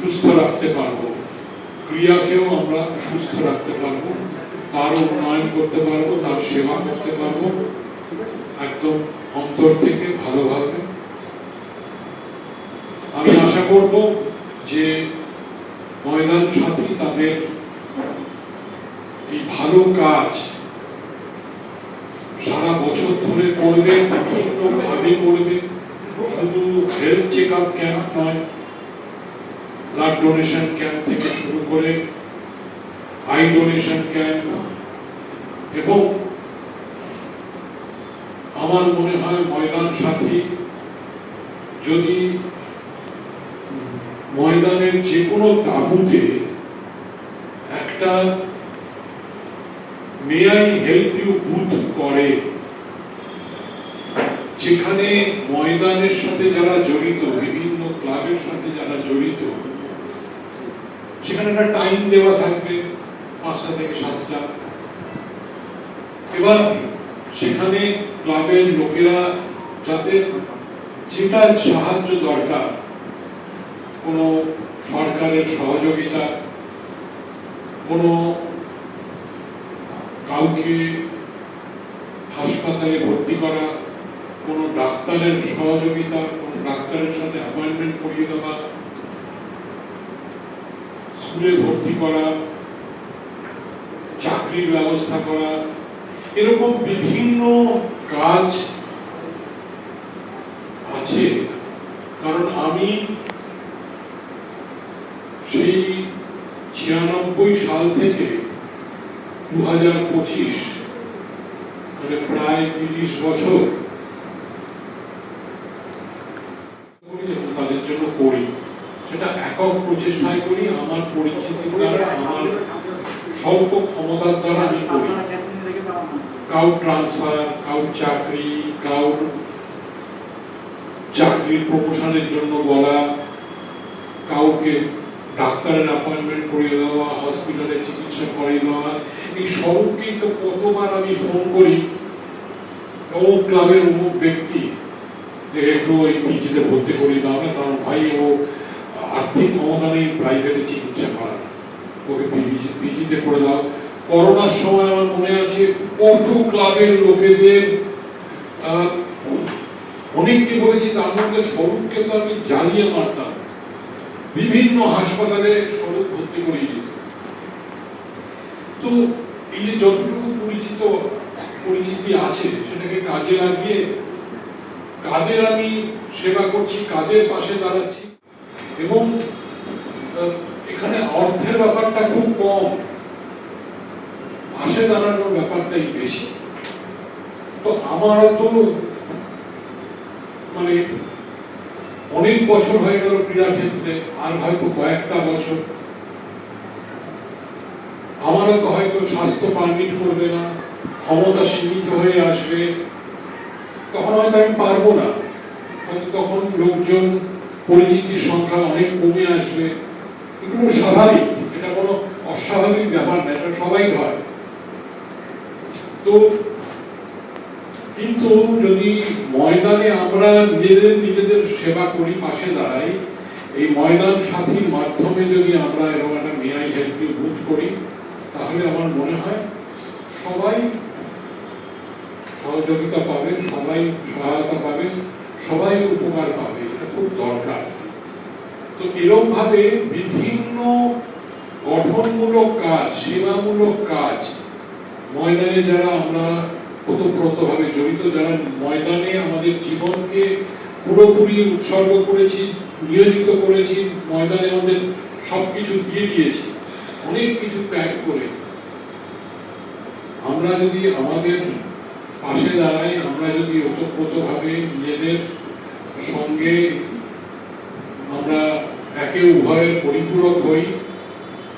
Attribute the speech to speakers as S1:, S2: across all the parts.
S1: সুস্থ রাখতে পারব। ক্রিয়াকেও আমরা সুস্থ রাখতে পারব। তার উন্নয়ন করতে পারব, তার সেবা করতে পারব। একদম অন্তর থেকে ভালোভাবে। আমি আশা করব যে ময়দান সাথী তাদের এই ভালো কাজ সারা বছর ধরে করবে বিভিন্ন ভাবে করবে। শুধু হেলথ চেক আপ ক্যাম্প নয় ব্লাড ডোনেশন ক্যাম্প থেকে শুরু করে আই ডোনেশন ক্যাম্প এবং আমার মনে হয় ময়দান সাথী যদি ময়দানের যে কোনো তাঁবুতে একটা may I help you booth করে, যেখানে ময়দানের সাথে যারা জড়িত, বিভিন্ন ক্লাবের সাথে যারা জড়িত সেখানে একটা টাইম দেওয়া থাকবে পাঁচটা থেকে সাতটা। এবার সেখানে ক্লাবের লোকেরা যাতে যেটা সাহায্য দরকার, কোনো সরকারের সহযোগিতা, কোনো কাউকে হাসপাতালে ভর্তি করা, কোনো ডাক্তারের সহযোগিতা, কোনো ডাক্তারের সাথে অ্যাপয়েন্টমেন্ট করিয়ে দেওয়া স্কুলে ভর্তি করা, চাকরির ব্যবস্থা করা, এরকম বিভিন্ন কাজ আছে। কারণ আমি সেই ছিয়ানব্বই সাল থেকে দু হাজার পঁচিশ মানে প্রায় তিরিশ বছর তাদের জন্য করি সেটা একক প্রচেষ্টায় করি আমার পরিচিতির দ্বারা আমার স্বল্প ক্ষমতার দ্বারা আমি করি। কাউ ট্রান্সফার কাউ চাকরি, কাউ চাকরির প্রমোশনের জন্য বলা, কাউকে ডাক্তারের অ্যাপয়েন্টমেন্ট করিয়ে দেওয়া হসপিটালে চিকিৎসা করিয়ে দেওয়া, এই সবকেই তো কতবার আমি ফোন করি অমুক ক্লাবের অমুক ব্যক্তি একটু ওই পিজিতে ভর্তি করিয়ে দাও না, কারণ ভাই ও আর্থিক ক্ষমতা নেই প্রাইভেটে চিকিৎসা করা ওকে পিজিতে করে দাও। করোনার সময় আমার মনে আছে কত ক্লাবের লোকেদের অনেককে বলেছি, তার মধ্যে স্বরূপকে তো আমি জ্বালিয়ে মারতাম। বিভিন্ন হাসপাতালে স্বরূপ ভর্তি করিয়ে দিত। তো এই যে যতটুকু পরিচিত, পরিচিতি আছে, সেটাকে কাজে লাগিয়ে, কাদের আমি সেবা করছি, কাদের পাশে দাঁড়াচ্ছি এবং এখানে অর্থের ব্যাপারটা খুব কম। পাশে দাঁড়ানোর ব্যাপারটাই বেশি। তো আমার তো মানে অনেক বছর হয়ে গেল ক্রীড়া ক্ষেত্রে, আর হয়তো কয়েকটা বছর। আমারও তো হয়তো স্বাস্থ্য পারমিট করবে না, ক্ষমতা সীমিত হয়ে আসবে। তখন হয়তো আমি পারব না। তখন লোকজন পরিচিতির সংখ্যা অনেক কমে আসবে এগুলো স্বাভাবিক, এটা কোনো অস্বাভাবিক ব্যাপার না, এটা সবাই হয় তো, কিন্তু যদি ময়দানে আমরা নিজেদের নিজেদের সেবা করি, পাশে দাঁড়াই, এই ময়দান সাথীর মাধ্যমে যদি আমরা এরকম একটা মেয়াই হেল্প বুথ করি, তাহলে আমার মনে হয় সবাই সহযোগিতা পাবে, সবাই সহায়তা পাবে, সবাই উপকার পাবে। খুব দরকার। তো এরকমভাবে বিভিন্ন গঠনমূলক কাজ সেবামূলক কাজ, ময়দানে যারা আমরা ওতপ্রোতভাবে জড়িত, যারা ময়দানে আমাদের জীবনকে পুরোপুরি উৎসর্গ করেছি, নিয়োজিত করেছি, ময়দানে আমাদের সবকিছু দিয়ে দিয়েছি, অনেক কিছু ত্যাগ করে, আমরা যদি আমাদের পাশে দাঁড়াই, আমরা যদি ওতপ্রোতভাবে নিজেদের সঙ্গে আমরা একে উভয়ের পরিপূরক হই।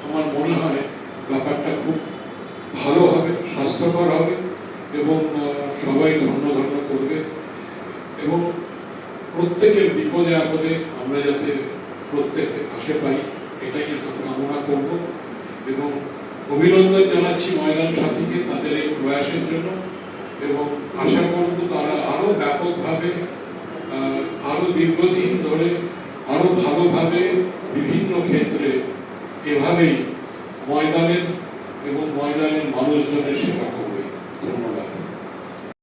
S1: আমার মনে হয় ব্যাপারটা খুব ভালো হবে, স্বাস্থ্যকর হবে এবং সবাই ধন্য ধন্য করবে। এবং প্রত্যেকের বিপদে আপদে আমরা যাতে প্রত্যেকে পাশে পাই, এটাই কামনা করব। এবং অভিনন্দন জানাচ্ছি ময়দান সাথীকে তাদের এই প্রয়াসের জন্য। এবং আশা করব তারা আরও ব্যাপকভাবে আরও দীর্ঘদিন ধরে আরও ভালোভাবে বিভিন্ন ক্ষেত্রে এভাবেই ময়দানের এবং ময়দানের মানুষজনের সেবা করবে। ধন্যবাদ।